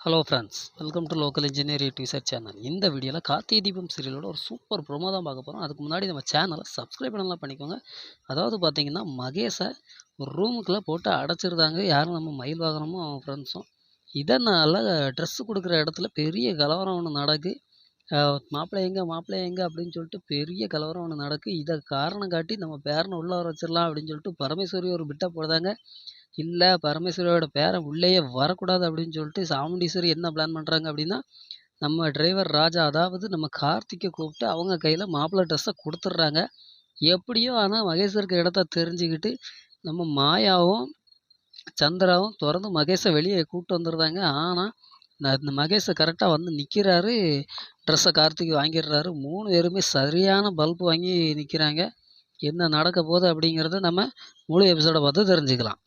Hello friends welcome to local engineer YouTuber channel இந்த வீடியோவில் கார்த்திகை தீபம் சீரியலோட ஒரு சூப்பர் ப்ரோமோ தான் பார்க்க போகிறோம் அதுக்கு முன்னாடி நம்ம சேனலை சப்ஸ்கிரைப் பண்ணலாம் பண்ணிக்கோங்க. அதாவது பார்த்தீங்கன்னா மகேஷை ஒரு ரூமுக்குள்ளே போட்டு அடைச்சிருந்தாங்க. யாரும் நம்ம மயில் வாகனமும் அவன் ஃப்ரெண்ட்ஸும் இதனால் ட்ரெஸ்ஸு கொடுக்குற இடத்துல பெரிய கலவரம் ஒன்று நடக்கு. மாப்பிள்ளை எங்கே மாப்பிள்ளை எங்கே அப்படின்னு சொல்லிட்டு பெரிய கலவரம் ஒன்று நடக்கு. இதை காரணம் காட்டி நம்ம பேரனை உள்ளே வர வச்சிடலாம் அப்படின்னு சொல்லிட்டு பரமேஸ்வரி ஒரு பிட்டை போடுதாங்க. இல்லை பரமேஸ்வரியோட பேரன் உள்ளேயே வரக்கூடாது அப்படின்னு சொல்லிட்டு சாமுண்டீஸ்வரி என்ன பிளான் பண்ணுறாங்க அப்படின்னா நம்ம டிரைவர் ராஜா அதாவது நம்ம கார்த்திக்கை கூப்பிட்டு அவங்க கையில் மாப்பிள்ளை ட்ரெஸ்ஸை கொடுத்துட்றாங்க. எப்படியோ ஆனால் மகேஷருக்கு இடத்த தெரிஞ்சுக்கிட்டு நம்ம மாயாவும் சந்திராவும் திறந்து மகேஷை வெளியே கூப்பிட்டு வந்துடுறாங்க. ஆனால் இந்த மகேஷை கரெக்டாக வந்து நிற்கிறாரு ட்ரெஸ்ஸை கார்த்திக் வாங்கிடுறாரு. மூணு பேருமே சரியான பல்ப் வாங்கி நிற்கிறாங்க என்ன நடக்க போகுது அப்படிங்கிறத நம்ம முழு எபிசோடை பார்த்து தெரிஞ்சுக்கலாம்.